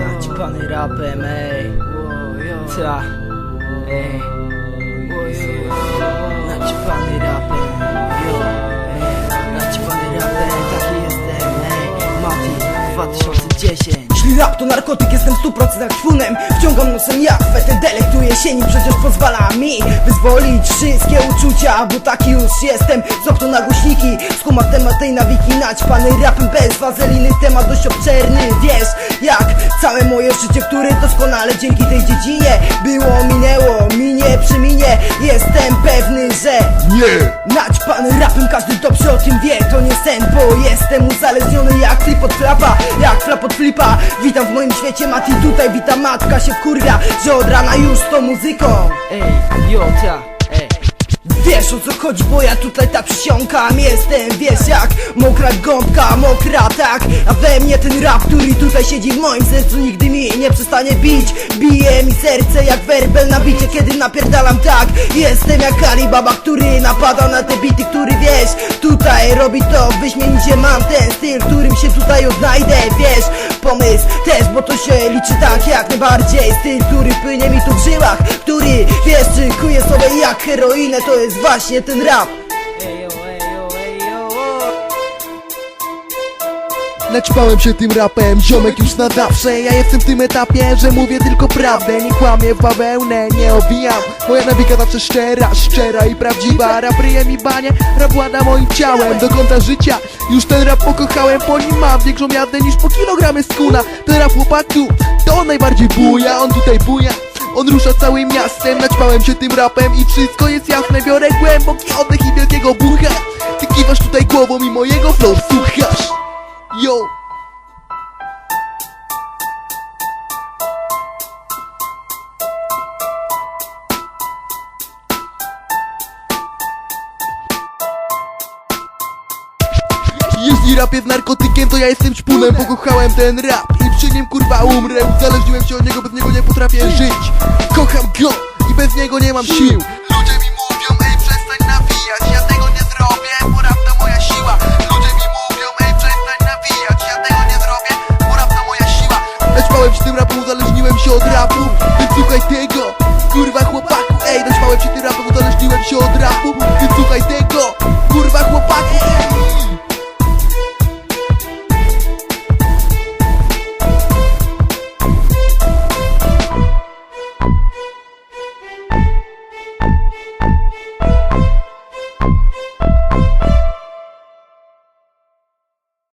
Naćpany rapem, ej. Ta, ej. Naćpany rapem, yo. Naćpany rapem, taki jestem, ej. Mati, 2010 Jeśli rap to narkotyk, jestem w 100% ćwunem Wciągam nosem jak fetę, delektuję sieni Przecież pozwala mi wyzwolić wszystkie uczucia Bo taki już jestem, złap to na głośniki Skuma temat tej nawiki, naćpany rapem bez wazeliny Temat dość obszerny, wiesz jak całe moje życie Które doskonale dzięki tej dziedzinie Było, minęło, minie, przeminie Jestem pewny, że Nie! Naćpany rapem, każdy dobrze o tym wie. To nie sen, bo jestem uzależniony jak flip od flapa Jak flap od flipa Witam w moim świecie Mati tutaj Witam matka się wkurwia Że od rana już tą muzyką. Ej, yo, ta, ej. Wiesz o co chodzi, bo ja tutaj tak przysiąkam Jestem, wiesz jak mokra gąbka, mokra tak A we mnie ten rap, który tutaj siedzi w moim sercu Nigdy mi nie przestanie bić. Bije mi serce jak werbel na bicie Kiedy napierdalam tak. Jestem jak Alibaba, który napada na te bity Który wiesz, tutaj robi to Wyśmienicie mam ten styl, w którym się tutaj odnajdę Wiesz, pomysł też, bo to się liczy tak jak najbardziej Styl, który płynie mi tu w żyłach Który, wiesz, czykuje sobie jak heroinę To jest właśnie ten rap Naćpałem się tym rapem, ziomek już na zawsze. Ja jestem w tym etapie, że mówię tylko prawdę. Nie kłamię w bawełnę, nie owijam. Moja nawika zawsze szczera, szczera i prawdziwa. Rap ryje mi banie, rap włada moim ciałem. Do końca życia już ten rap pokochałem Po nim mam większą jazdę niż po kilogramy skuna. Ten rap chłopaku, to najbardziej buja. On tutaj buja on rusza całym miastem, naćpałem się tym rapem i wszystko jest jasne. Biorę głęboki oddech i wielkiego bucha. Ty kiwasz tutaj głową i mojego flow słuchasz Yo! Jeśli rap jest narkotykiem, to ja jestem ćpunem Pokochałem ten rap i przy nim kurwa umrę. Uzależniłem się od niego, bez niego nie potrafię żyć. Kocham go i bez niego nie mam sił. Ludzie się od rapu Więc słuchaj tego, kurwa chłopaku. Ej, naśmałem się tym rapem, udaleśniłem się od rapu. Więc słuchaj tego, kurwa chłopaku. Ej.